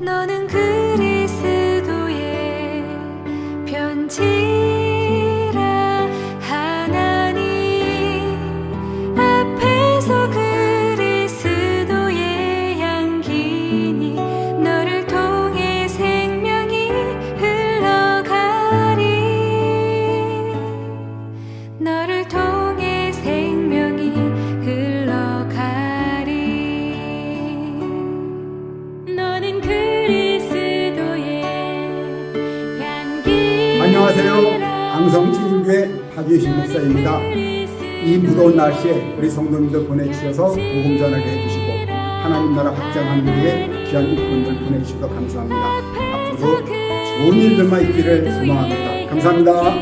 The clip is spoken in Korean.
너는 그리스도의 편지. 안녕하세요. 강성진교회 박예신 목사입니다. 이 무더운 날씨에 우리 성도님들 보내주셔서 복음 전하게 해주시고 하나님 나라 확장하는 위해 귀한 일꾼들 보내주셔서 감사합니다. 앞으로도 좋은 일들만 있기를 소망합니다. 감사합니다.